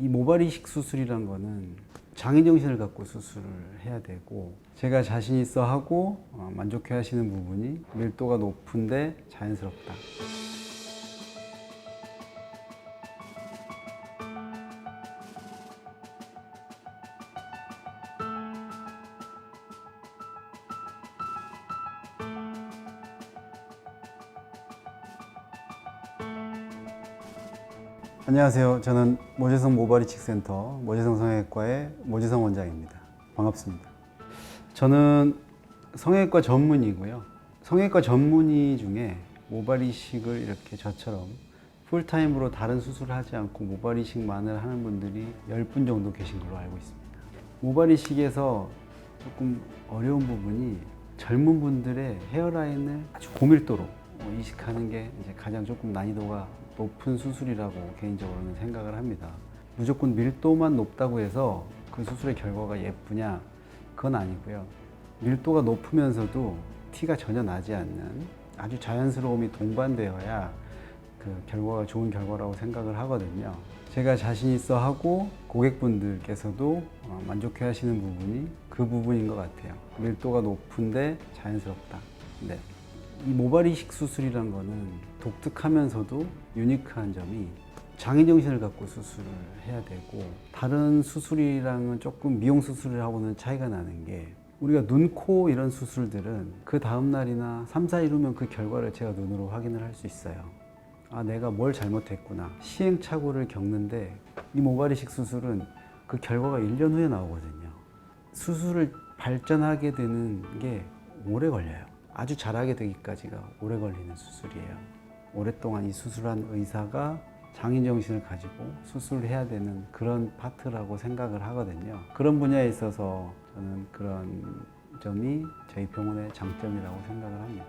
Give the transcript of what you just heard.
이 모발 이식 수술이란 거는 장인 정신을 갖고 수술을 해야 되고 제가 자신 있어 하고 어, 만족해 하시는 부분이 밀도가 높은데 자연스럽다. 안녕하세요. 저는 모재성 모발이식 센터 모재성 성형외과의 모재성 원장입니다. 반갑습니다. 저는 성형외과 전문이고요. 성형외과 전문의 중에 모발이식을 이렇게 저처럼 풀타임으로 다른 수술을 하지 않고 모발이식만을 하는 분들이 10분 정도 계신 걸로 알고 있습니다. 모발이식에서 조금 어려운 부분이 젊은 분들의 헤어라인을 아주 고밀도로 어, 이식하는 게 이제 가장 조금 난이도가 높은 수술이라고 개인적으로는 생각을 합니다. 무조건 밀도만 높다고 해서 그 수술의 결과가 예쁘냐? 그건 아니고요. 밀도가 높으면서도 티가 전혀 나지 않는 아주 자연스러움이 동반되어야 그 결과가 좋은 결과라고 생각을 하거든요. 제가 자신 있어 하고 고객분들께서도 어, 만족해 하시는 부분이 그 부분인 것 같아요. 밀도가 높은데 자연스럽다. 네. 이 모발 이식 수술이란 거는 독특하면서도 유니크한 점이 장인 정신을 갖고 수술을 해야 되고 다른 수술이랑은 조금 미용 수술하고는 차이가 나는 게 우리가 눈, 코 이런 수술들은 그 다음 날이나 3, 4일 후면 그 결과를 제가 눈으로 확인을 할 수 있어요. 아, 내가 뭘 잘못했구나. 시행착오를 겪는데 이 모발 이식 수술은 그 결과가 1년 후에 나오거든요. 수술을 발전하게 되는 게 오래 걸려요. 아주 잘하게 되기까지가 오래 걸리는 수술이에요. 오랫동안 이 수술한 의사가 장인 정신을 가지고 수술을 해야 되는 그런 파트라고 생각을 하거든요. 그런 분야에 있어서 저는 그런 점이 저희 병원의 장점이라고 생각을 합니다.